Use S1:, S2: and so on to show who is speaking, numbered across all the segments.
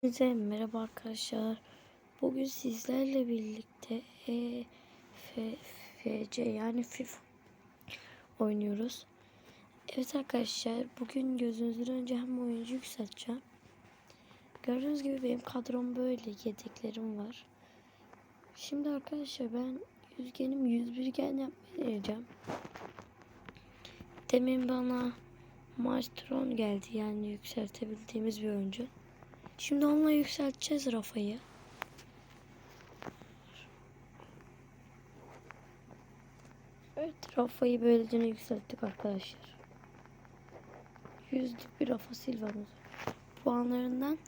S1: Hepinize merhaba arkadaşlar. Bugün sizlerle birlikte EFFC yani FIFA oynuyoruz. Evet arkadaşlar bugün gözünüzün önce hem oyuncu yükselteceğim. Gördüğünüz gibi benim kadrom böyle yedeklerim var. Şimdi arkadaşlar ben yüzgenim 101 gen yapmayı deneyeceğim. Demin bana Maestron geldi yani yükseltebildiğimiz bir oyuncu. Şimdi onunla yükselteceğiz Rafa'yı. Evet Rafa'yı böylece yükselttik arkadaşlar. Yüzlük bir Rafa Silva'mız. Puanlarından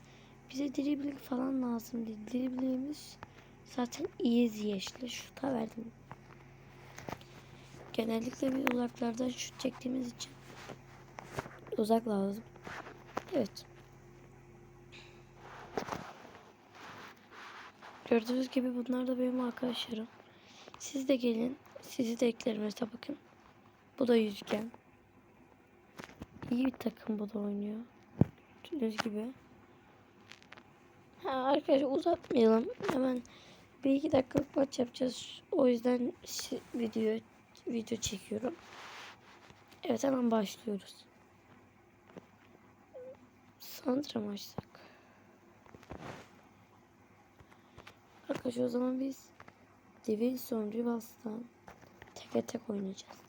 S1: bize dribling falan lazım değil. Driblingimiz zaten iyi ziyeşli. Şuta verdim. Genellikle bir uzaklardan şut çektiğimiz için uzak lazım. Evet. Gördüğünüz gibi bunlar da benim arkadaşlarım. Siz de gelin. Sizi de eklerim mesela bakın. Bu da yüzgen. İyi bir takım bu da oynuyor. Gördüğünüz gibi. Ha, arkadaşlar uzatmayalım. Hemen bir iki dakikalık maç yapacağız. O yüzden video video çekiyorum. Evet hemen başlıyoruz. Santra mı açsak? Arkadaşlar o zaman biz Divinson Rivals'tan tek tek oynayacağız.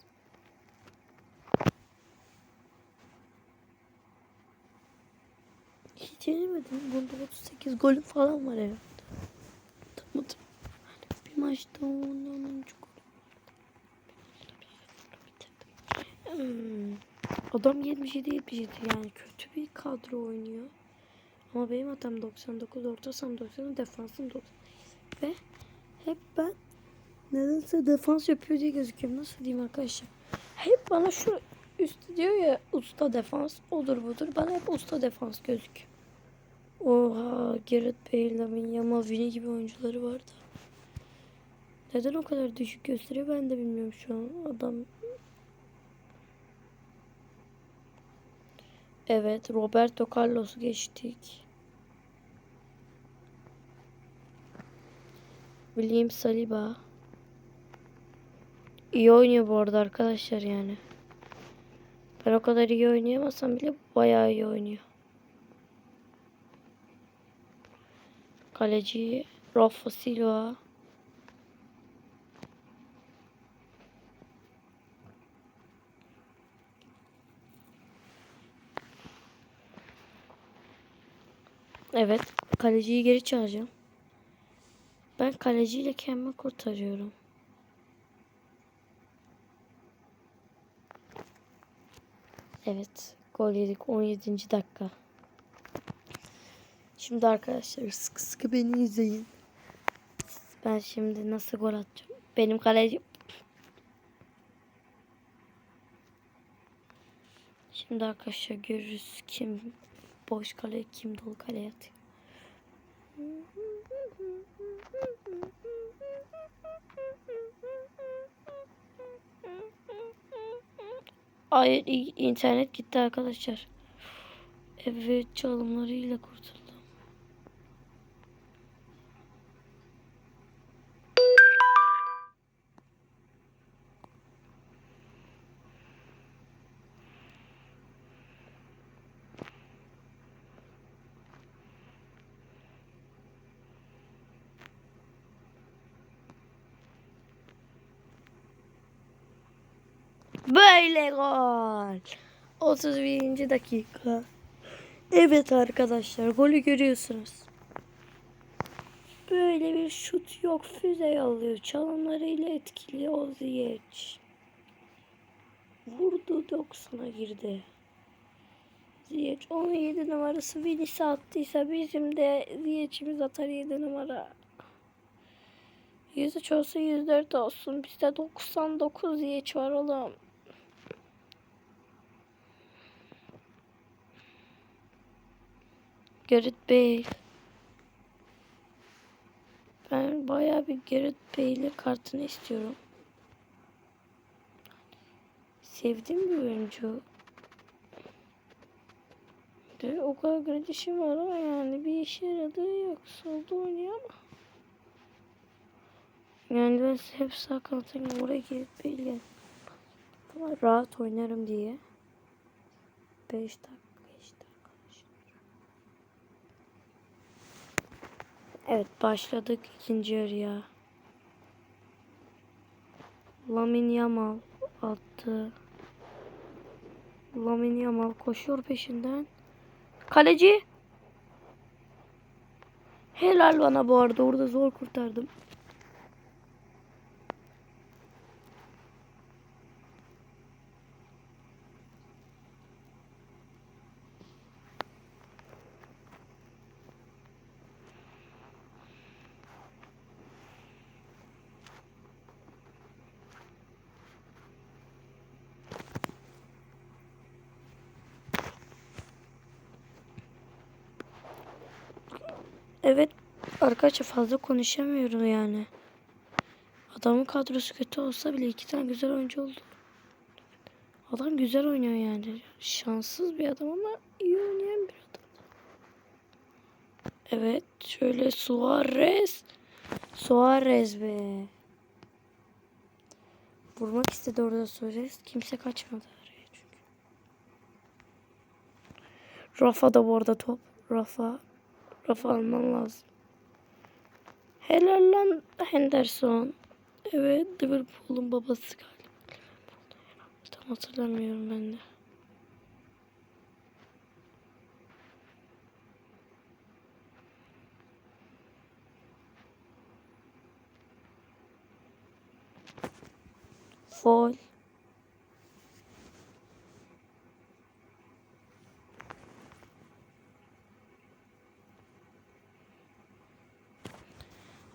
S1: Hiç yenemedim. Bunda 38 golüm falan var herhalde. Tamam Bir maçta ondan çok hmm. Adam 77 77 yani kötü bir kadro oynuyor. Ama benim adam 99 orta saham 90 defansım 90 ve hep ben nedense defans yapıyor diye gözüküyorum. Nasıl diyeyim arkadaşlar? Hep bana şu üstü diyor ya usta defans odur budur. Bana hep usta defans gözüküyor. Oha Gareth Bale, Lamine Yamal, Vini gibi oyuncuları var da. Neden o kadar düşük gösteriyor ben de bilmiyorum şu an. Adam Evet Roberto Carlos'u geçtik. William Saliba. İyi oynuyor bu arada arkadaşlar yani. Ben o kadar iyi oynayamasam bile bayağı iyi oynuyor. Kaleci Rafa Silva. Evet. Kaleciyi geri çağıracağım. Ben kaleciyle kendimi kurtarıyorum. Evet. Gol yedik 17. dakika. Şimdi arkadaşlar sıkı sıkı beni izleyin. Ben şimdi nasıl gol atacağım? Benim kaleci Şimdi arkadaşlar görürüz kim boş kale kim dolu kale atıyor. Hayır internet gitti arkadaşlar. Evet çalımlarıyla kurtuldum. Böyle gol. 31. dakika. Evet arkadaşlar golü görüyorsunuz. Böyle bir şut yok. Füze yolluyor. Çalımlarıyla etkili Oziyeç. Vurdu 90'a girdi. Ziyeç 17 numarası Vinisi attıysa bizim de Ziyeç'imiz atar 7 numara. 103 olsa 104 olsun. Bizde 99 Ziyeç var oğlum. Gareth Bale. Ben bayağı bir Gareth Bale kartını istiyorum. Sevdiğim bir oyuncu. işte o kadar gradişi var ama yani bir işe yaradığı yok. Solda oynuyor ama. Yani ben hep sağ kanatayım oraya böyle Ama rahat oynarım diye. 5 dakika geçti arkadaşlar. Evet başladık ikinci yarıya. Lamin Yamal attı. Lamin Yamal koşuyor peşinden. Kaleci. Helal bana bu arada orada zor kurtardım. Evet arkadaşlar fazla konuşamıyorum yani. Adamın kadrosu kötü olsa bile iki tane güzel oyuncu oldu. Adam güzel oynuyor yani. Şanssız bir adam ama iyi oynayan bir adam. Evet şöyle Suarez. Suarez be. Vurmak istedi orada Suarez. Kimse kaçmadı araya çünkü. Rafa da bu arada top. Rafa Rafa alman lazım. Helal lan Henderson. Evet Liverpool'un babası galiba. Tam hatırlamıyorum ben de. Foul.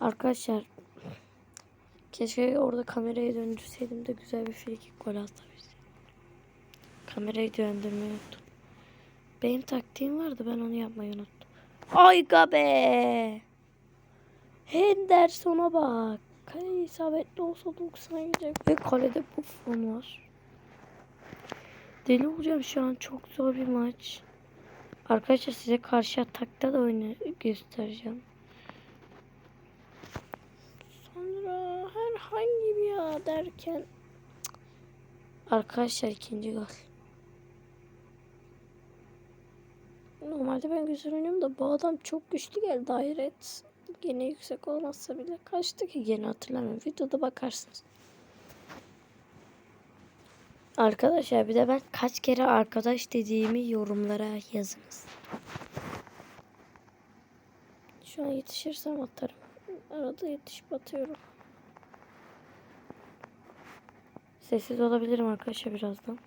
S1: Arkadaşlar keşke orada kamerayı döndürseydim de güzel bir frikik gol atabilseydim. Kamerayı döndürmeyi unuttum. Benim taktiğim vardı ben onu yapmayı unuttum. Ay be! Henderson'a bak. Kale isabetli olsa 90 gidecek ve kalede Buffon var. Deli olacağım şu an çok zor bir maç. Arkadaşlar size karşı atakta da oyunu göstereceğim. Herhangi bir ya derken Arkadaşlar ikinci gol. Normalde ben güzel oynuyorum da bu adam çok güçlü geldi hayret. Gene yüksek olmazsa bile kaçtı ki gene hatırlamıyorum. Videoda bakarsınız. Arkadaşlar bir de ben kaç kere arkadaş dediğimi yorumlara yazınız. Şu an yetişirsem atarım. Arada yetişip atıyorum. Sessiz olabilirim arkadaşlar birazdan.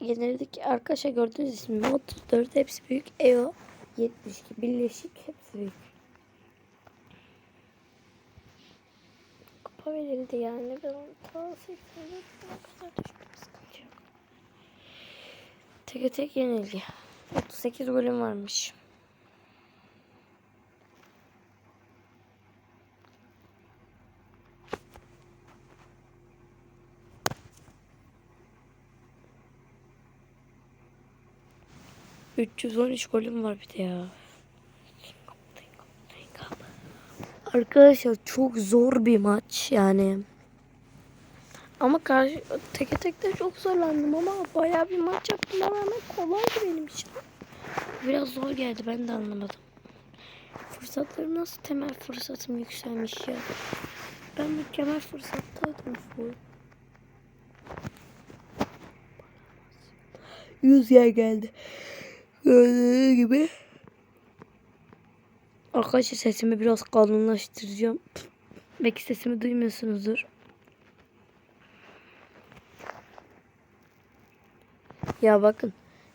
S1: Yenildik arkadaşlar gördüğünüz ismi 34 hepsi büyük EO 72 birleşik hepsi büyük. Kupa verildi yani ben onu ta 80'de kadar düştüm. Tek tek yenildi. 38 golüm varmış. ...313 golüm var bir de ya. Arkadaşlar çok zor bir maç yani. Ama karşı teke tekte çok zorlandım ama bayağı bir maç yaptım ama hemen kolaydı benim için. Biraz zor geldi ben de anlamadım. Fırsatlarım nasıl temel fırsatım yükselmiş ya. Ben mükemmel fırsattaydım full. Yüz yer geldi. Gördüğünüz gibi. Arkadaşlar sesimi biraz kalınlaştıracağım. Belki sesimi duymuyorsunuzdur. Ya bakın.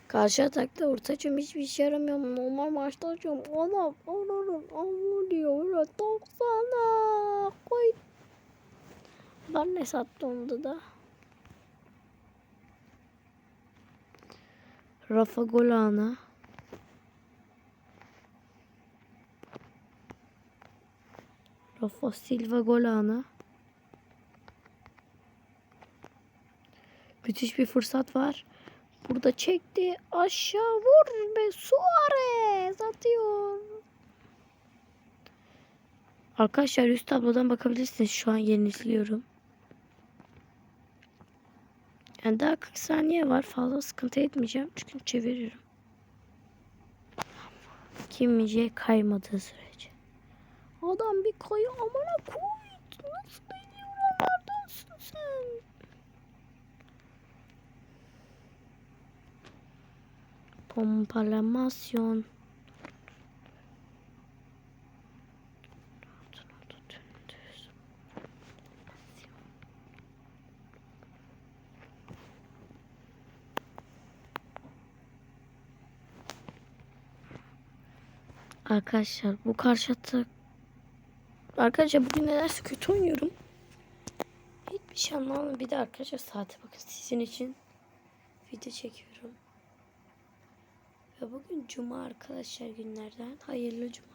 S1: Karşı atakta ortacım hiçbir işe yaramıyor. Normal maçta açıyorum. Ana, ananın amma diyor. Öyle 90'a koy. Ben ne sattı onda da. Rafa Golana. Rafa Silva gol anı. Müthiş bir fırsat var. Burada çekti. Aşağı vur ve Suarez atıyor. Arkadaşlar üst tablodan bakabilirsiniz. Şu an yeniliyorum. Yani daha 40 saniye var. Fazla sıkıntı etmeyeceğim. Çünkü çeviririm. Kim Mijay kaymadığı sürece. Adam bir kayı amına koy. Nasıl beni oralardansın sen? Pompalamasyon. Arkadaşlar bu karşı Arkadaşlar bugün nedense kötü oynuyorum. Hiçbir şey anlamadım. Bir de arkadaşlar saate bakın sizin için video çekiyorum. Ve bugün cuma arkadaşlar günlerden. Hayırlı cuma.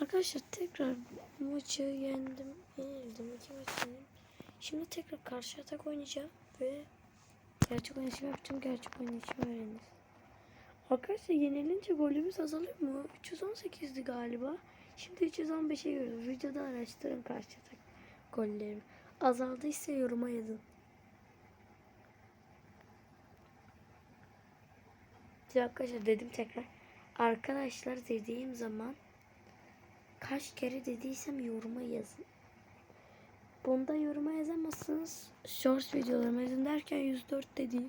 S1: Arkadaşlar tekrar maçı yendim. Yenildim. iki maç. Şimdi tekrar karşı atak oynayacağım. Ve gerçek oynayışımı yapacağım. Gerçek oynayışımı öğreniriz. Arkadaşlar yenilince golümüz azalıyor mu? 318'di galiba. Şimdi 315'e gördüm. Videoda araştırın karşı atak gollerimi. Azaldıysa yoruma yazın. Şimdi arkadaşlar dedim tekrar. Arkadaşlar dediğim zaman kaç kere dediysem yoruma yazın. Bunda yoruma yazamazsınız. Shorts videolarıma yazın derken 104 dedi.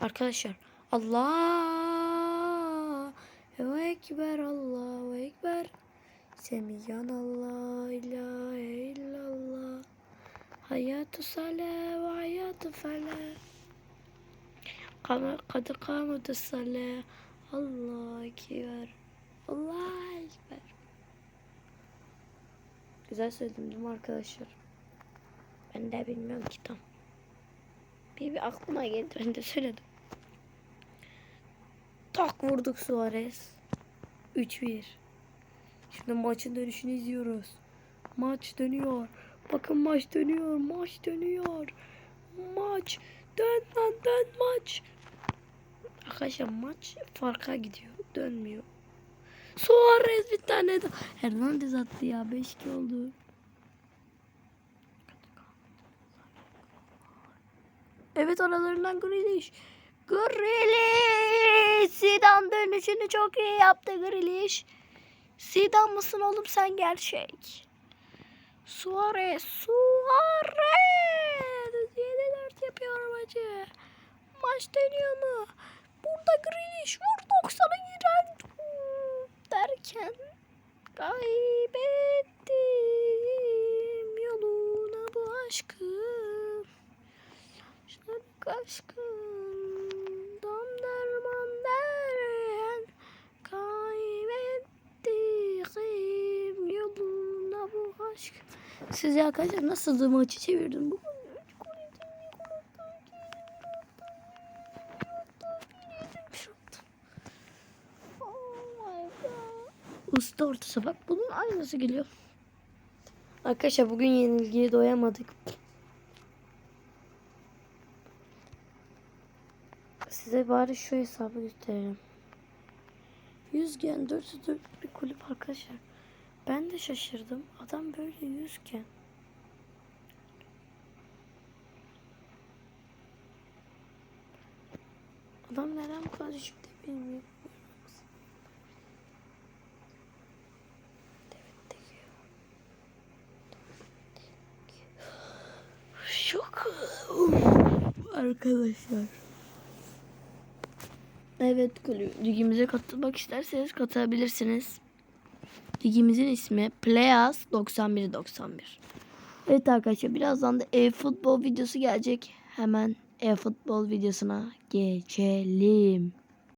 S1: Arkadaşlar Allah Ekber Allahu Ekber Semiyan Allah ilahe illallah Hayatı sale ve hayatı fele Kadı kâmeti sale Allah Ekber Allah Ekber Güzel söyledim değil mi arkadaşlar? Ben de bilmiyorum ki tam. Bir, bir aklıma geldi ben de söyledim. Tak vurduk Suarez. 3-1. Şimdi maçın dönüşünü izliyoruz. Maç dönüyor. Bakın maç dönüyor. Maç dönüyor. Maç. Dön lan dön maç. Arkadaşlar maç farka gidiyor. Dönmüyor. Suarez bir tane de. Hernandez attı ya. 5-2 oldu. Evet aralarından Grealish. Grealish. Zidane dönüşünü çok iyi yaptı Grealish. Zidane mısın oğlum sen gerçek. Suarez. Suarez. 7-4 yapıyor maçı. Maç dönüyor mu? Burada Grealish vur 90'a giren. Derken kaybettim yoluna bu aşkım. Şarkı aşkından derman deren kaybettiğim yoluna bu aşk. Siz ya arkadaşlar nasıl maçı çevirdim bu? Ortası bak bunun aynısı geliyor. Arkadaşlar bugün yenilgiye doyamadık. Size bari şu hesabı gösterelim. Yüzgen 404 bir kulüp arkadaşlar. Ben de şaşırdım. Adam böyle yüzgen. Adam neden bu kadar düşük de bilmiyorum. Arkadaşlar. Evet ligimize katılmak isterseniz katılabilirsiniz. Ligimizin ismi Playas 9191. Evet arkadaşlar birazdan da e-futbol videosu gelecek. Hemen e-futbol videosuna geçelim.